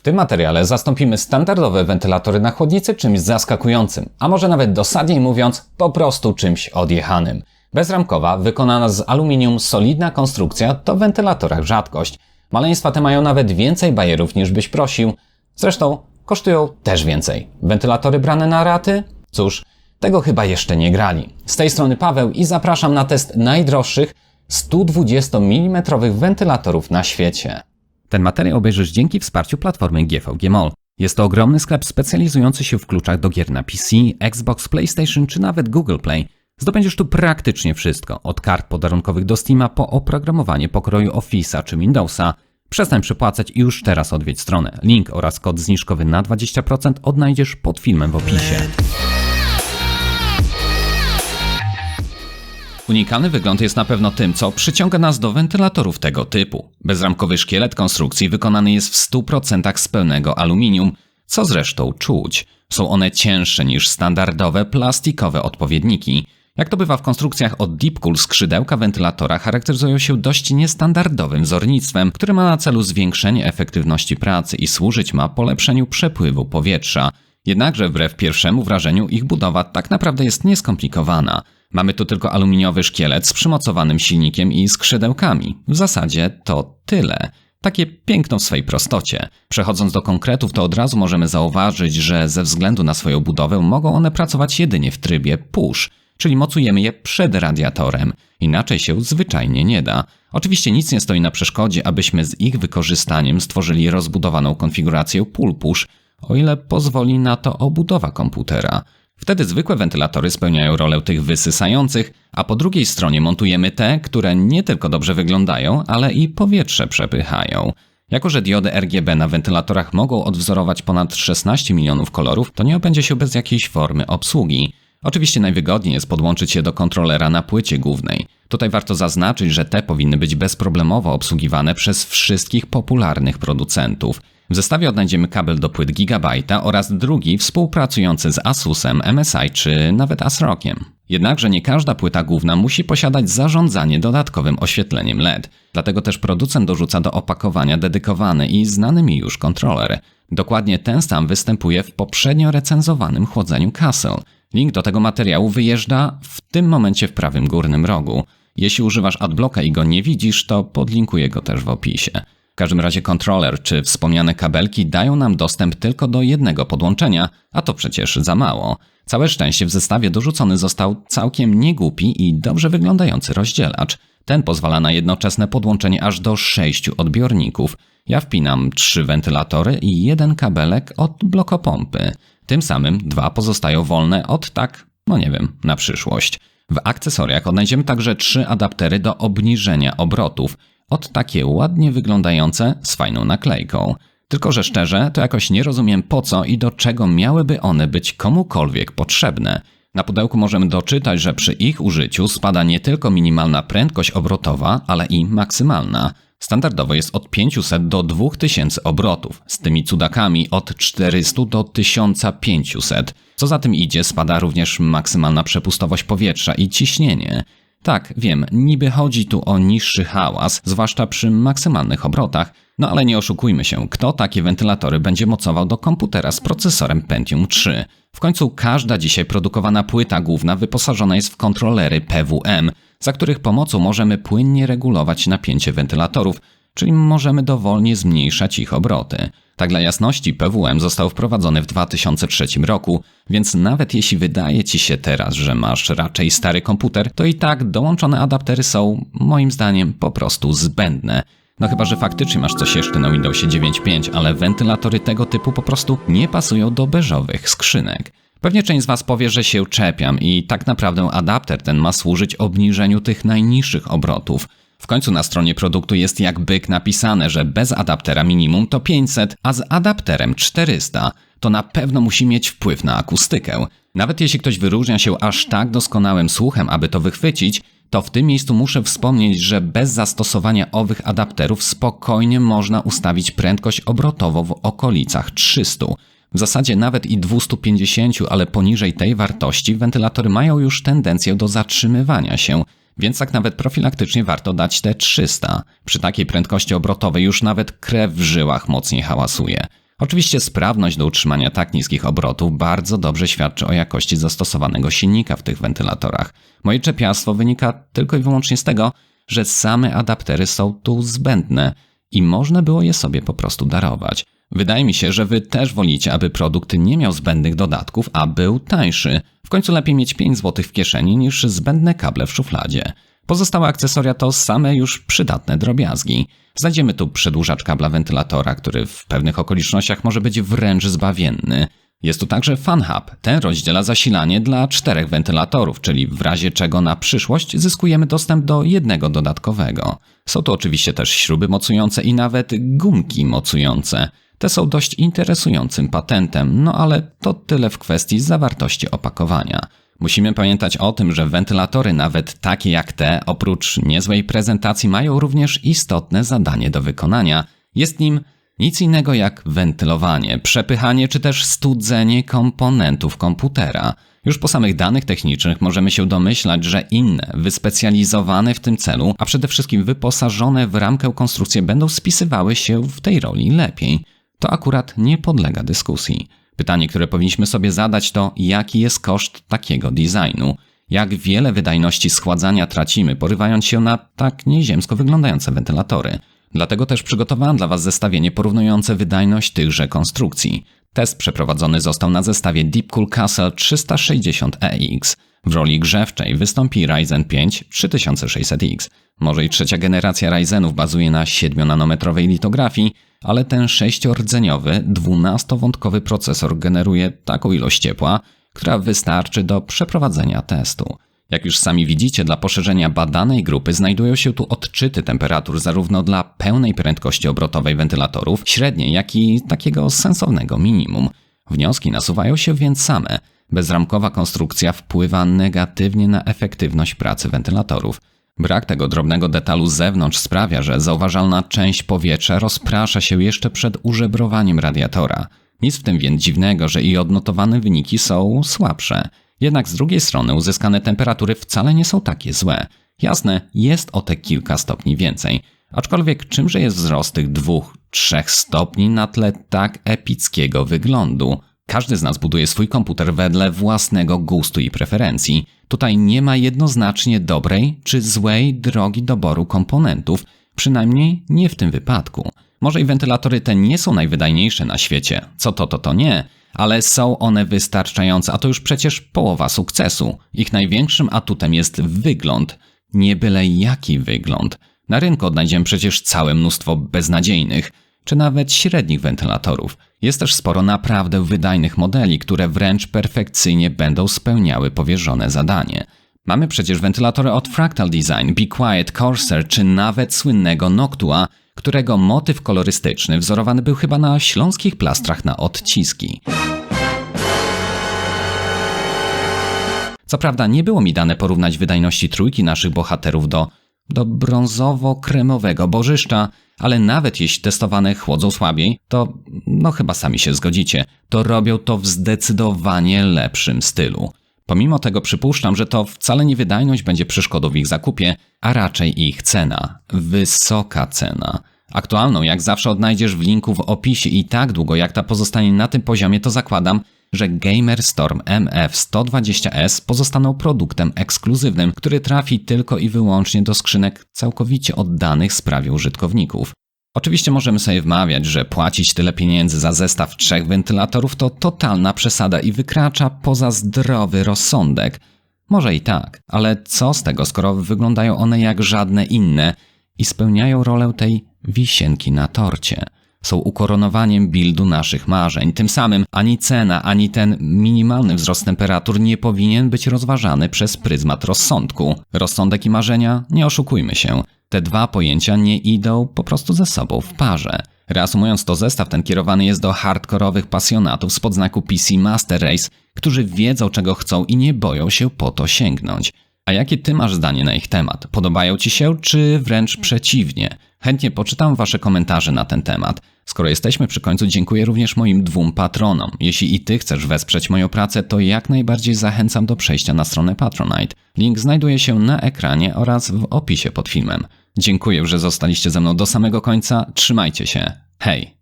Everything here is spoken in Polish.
W tym materiale zastąpimy standardowe wentylatory na chłodnicy czymś zaskakującym, a może nawet dosadniej mówiąc, po prostu czymś odjechanym. Bezramkowa, wykonana z aluminium, solidna konstrukcja to w wentylatorach rzadkość. Maleństwa te mają nawet więcej bajerów niż byś prosił. Zresztą kosztują też więcej. Wentylatory brane na raty? Cóż, tego chyba jeszcze nie grali. Z tej strony Paweł i zapraszam na test najdroższych 120 mm wentylatorów na świecie. Ten materiał obejrzysz dzięki wsparciu platformy GVG Mall. Jest to ogromny sklep specjalizujący się w kluczach do gier na PC, Xbox, PlayStation czy nawet Google Play. Zdobędziesz tu praktycznie wszystko, od kart podarunkowych do Steama po oprogramowanie pokroju Office'a czy Windowsa. Przestań przepłacać i już teraz odwiedź stronę. Link oraz kod zniżkowy na 20% odnajdziesz pod filmem w opisie. Unikalny wygląd jest na pewno tym, co przyciąga nas do wentylatorów tego typu. Bezramkowy szkielet konstrukcji wykonany jest w 100% z pełnego aluminium, co zresztą czuć. Są one cięższe niż standardowe plastikowe odpowiedniki. Jak to bywa w konstrukcjach od Deepcool, skrzydełka wentylatora charakteryzują się dość niestandardowym wzornictwem, które ma na celu zwiększenie efektywności pracy i służyć ma polepszeniu przepływu powietrza. Jednakże wbrew pierwszemu wrażeniu ich budowa tak naprawdę jest nieskomplikowana. Mamy tu tylko aluminiowy szkielet z przymocowanym silnikiem i skrzydełkami. W zasadzie to tyle. Takie piękno w swej prostocie. Przechodząc do konkretów, to od razu możemy zauważyć, że ze względu na swoją budowę mogą one pracować jedynie w trybie push, czyli mocujemy je przed radiatorem. Inaczej się zwyczajnie nie da. Oczywiście nic nie stoi na przeszkodzie, abyśmy z ich wykorzystaniem stworzyli rozbudowaną konfigurację pull push, o ile pozwoli na to obudowa komputera. Wtedy zwykłe wentylatory spełniają rolę tych wysysających, a po drugiej stronie montujemy te, które nie tylko dobrze wyglądają, ale i powietrze przepychają. Jako, że diody RGB na wentylatorach mogą odwzorować ponad 16 milionów kolorów, to nie obędzie się bez jakiejś formy obsługi. Oczywiście najwygodniej jest podłączyć je do kontrolera na płycie głównej. Tutaj warto zaznaczyć, że te powinny być bezproblemowo obsługiwane przez wszystkich popularnych producentów. W zestawie odnajdziemy kabel do płyt Gigabyte'a oraz drugi współpracujący z Asusem, MSI czy nawet ASRockiem. Jednakże nie każda płyta główna musi posiadać zarządzanie dodatkowym oświetleniem LED. Dlatego też producent dorzuca do opakowania dedykowany i znany mi już kontroler. Dokładnie ten sam występuje w poprzednio recenzowanym chłodzeniu Castle. Link do tego materiału wyjeżdża w tym momencie w prawym górnym rogu. Jeśli używasz adblocka i go nie widzisz, to podlinkuję go też w opisie. W każdym razie kontroler czy wspomniane kabelki dają nam dostęp tylko do jednego podłączenia, a to przecież za mało. Całe szczęście w zestawie dorzucony został całkiem niegłupi i dobrze wyglądający rozdzielacz. Ten pozwala na jednoczesne podłączenie aż do sześciu odbiorników. Ja wpinam trzy wentylatory i jeden kabelek od blokopompy. Tym samym dwa pozostają wolne od tak, no nie wiem, na przyszłość. W akcesoriach odnajdziemy także trzy adaptery do obniżenia obrotów. Od takie ładnie wyglądające z fajną naklejką. Tylko, że szczerze, to jakoś nie rozumiem po co i do czego miałyby one być komukolwiek potrzebne. Na pudełku możemy doczytać, że przy ich użyciu spada nie tylko minimalna prędkość obrotowa, ale i maksymalna. Standardowo jest od 500 do 2000 obrotów, z tymi cudakami od 400 do 1500. Co za tym idzie, spada również maksymalna przepustowość powietrza i ciśnienie. Tak, wiem, niby chodzi tu o niższy hałas, zwłaszcza przy maksymalnych obrotach, no ale nie oszukujmy się, kto takie wentylatory będzie mocował do komputera z procesorem Pentium 3? W końcu każda dzisiaj produkowana płyta główna wyposażona jest w kontrolery PWM, za których pomocą możemy płynnie regulować napięcie wentylatorów, czyli możemy dowolnie zmniejszać ich obroty. Tak dla jasności, PWM został wprowadzony w 2003 roku, więc nawet jeśli wydaje Ci się teraz, że masz raczej stary komputer, to i tak dołączone adaptery są, moim zdaniem, po prostu zbędne. No chyba, że faktycznie masz coś jeszcze na Windowsie 9.5, ale wentylatory tego typu po prostu nie pasują do beżowych skrzynek. Pewnie część z Was powie, że się czepiam i tak naprawdę adapter ten ma służyć obniżeniu tych najniższych obrotów. W końcu na stronie produktu jest jak byk napisane, że bez adaptera minimum to 500, a z adapterem 400. To na pewno musi mieć wpływ na akustykę. Nawet jeśli ktoś wyróżnia się aż tak doskonałym słuchem, aby to wychwycić, to w tym miejscu muszę wspomnieć, że bez zastosowania owych adapterów spokojnie można ustawić prędkość obrotową w okolicach 300. W zasadzie nawet i 250, ale poniżej tej wartości wentylatory mają już tendencję do zatrzymywania się, więc tak nawet profilaktycznie warto dać te 300. Przy takiej prędkości obrotowej już nawet krew w żyłach mocniej hałasuje. Oczywiście sprawność do utrzymania tak niskich obrotów bardzo dobrze świadczy o jakości zastosowanego silnika w tych wentylatorach. Moje czepiastwo wynika tylko i wyłącznie z tego, że same adaptery są tu zbędne i można było je sobie po prostu darować. Wydaje mi się, że wy też wolicie, aby produkt nie miał zbędnych dodatków, a był tańszy. Końcu lepiej mieć 5 zł w kieszeni niż zbędne kable w szufladzie. Pozostałe akcesoria to same już przydatne drobiazgi. Znajdziemy tu przedłużacz kabla wentylatora, który w pewnych okolicznościach może być wręcz zbawienny. Jest tu także fan hub. Ten rozdziela zasilanie dla czterech wentylatorów, czyli w razie czego na przyszłość zyskujemy dostęp do jednego dodatkowego. Są tu oczywiście też śruby mocujące i nawet gumki mocujące. Te są dość interesującym patentem, no ale to tyle w kwestii zawartości opakowania. Musimy pamiętać o tym, że wentylatory, nawet takie jak te, oprócz niezłej prezentacji, mają również istotne zadanie do wykonania. Jest nim nic innego jak wentylowanie, przepychanie czy też studzenie komponentów komputera. Już po samych danych technicznych możemy się domyślać, że inne, wyspecjalizowane w tym celu, a przede wszystkim wyposażone w ramkę konstrukcje będą spisywały się w tej roli lepiej. To akurat nie podlega dyskusji. Pytanie, które powinniśmy sobie zadać, to jaki jest koszt takiego designu? Jak wiele wydajności schładzania tracimy, porywając się na tak nieziemsko wyglądające wentylatory? Dlatego też przygotowałem dla Was zestawienie porównujące wydajność tychże konstrukcji. Test przeprowadzony został na zestawie Deepcool Castle 360EX. W roli grzewczej wystąpi Ryzen 5 3600X. Może i trzecia generacja Ryzenów bazuje na 7-nanometrowej litografii, ale ten sześciordzeniowy, 12-wątkowy procesor generuje taką ilość ciepła, która wystarczy do przeprowadzenia testu. Jak już sami widzicie, dla poszerzenia badanej grupy znajdują się tu odczyty temperatur zarówno dla pełnej prędkości obrotowej wentylatorów, średniej, jak i takiego sensownego minimum. Wnioski nasuwają się więc same. Bezramkowa konstrukcja wpływa negatywnie na efektywność pracy wentylatorów. Brak tego drobnego detalu z zewnątrz sprawia, że zauważalna część powietrza rozprasza się jeszcze przed użebrowaniem radiatora. Nic w tym więc dziwnego, że i odnotowane wyniki są słabsze. Jednak z drugiej strony uzyskane temperatury wcale nie są takie złe. Jasne, jest o te kilka stopni więcej. Aczkolwiek czymże jest wzrost tych dwóch, trzech stopni na tle tak epickiego wyglądu? Każdy z nas buduje swój komputer wedle własnego gustu i preferencji. Tutaj nie ma jednoznacznie dobrej czy złej drogi doboru komponentów, przynajmniej nie w tym wypadku. Może i wentylatory te nie są najwydajniejsze na świecie, co to, to, to nie, ale są one wystarczające, a to już przecież połowa sukcesu. Ich największym atutem jest wygląd. Nie byle jaki wygląd. Na rynku odnajdziemy przecież całe mnóstwo beznadziejnych, czy nawet średnich wentylatorów. Jest też sporo naprawdę wydajnych modeli, które wręcz perfekcyjnie będą spełniały powierzone zadanie. Mamy przecież wentylatory od Fractal Design, Be Quiet, Corsair czy nawet słynnego Noctua, którego motyw kolorystyczny wzorowany był chyba na śląskich plastrach na odciski. Co prawda nie było mi dane porównać wydajności trójki naszych bohaterów do, do brązowo-kremowego bożyszcza, ale nawet jeśli testowane chłodzą słabiej, to no chyba sami się zgodzicie, to robią to w zdecydowanie lepszym stylu. Pomimo tego przypuszczam, że to wcale nie wydajność będzie przeszkodą w ich zakupie, a raczej ich cena. Wysoka cena. Aktualną jak zawsze odnajdziesz w linku w opisie i tak długo jak ta pozostanie na tym poziomie, to zakładam, że Gamer Storm MF120S pozostaną produktem ekskluzywnym, który trafi tylko i wyłącznie do skrzynek całkowicie oddanych sprawie użytkowników. Oczywiście możemy sobie wmawiać, że płacić tyle pieniędzy za zestaw trzech wentylatorów to totalna przesada i wykracza poza zdrowy rozsądek. Może i tak, ale co z tego, skoro wyglądają one jak żadne inne i spełniają rolę tej wisienki na torcie? Są ukoronowaniem buildu naszych marzeń. Tym samym ani cena, ani ten minimalny wzrost temperatur nie powinien być rozważany przez pryzmat rozsądku. Rozsądek i marzenia? Nie oszukujmy się. Te dwa pojęcia nie idą po prostu ze sobą w parze. Reasumując to, zestaw ten kierowany jest do hardkorowych pasjonatów z podznaku PC Master Race, którzy wiedzą czego chcą i nie boją się po to sięgnąć. A jakie ty masz zdanie na ich temat? Podobają ci się, czy wręcz przeciwnie? Chętnie poczytam wasze komentarze na ten temat. Skoro jesteśmy przy końcu, dziękuję również moim dwóm patronom. Jeśli i ty chcesz wesprzeć moją pracę, to jak najbardziej zachęcam do przejścia na stronę Patronite. Link znajduje się na ekranie oraz w opisie pod filmem. Dziękuję, że zostaliście ze mną do samego końca. Trzymajcie się. Hej!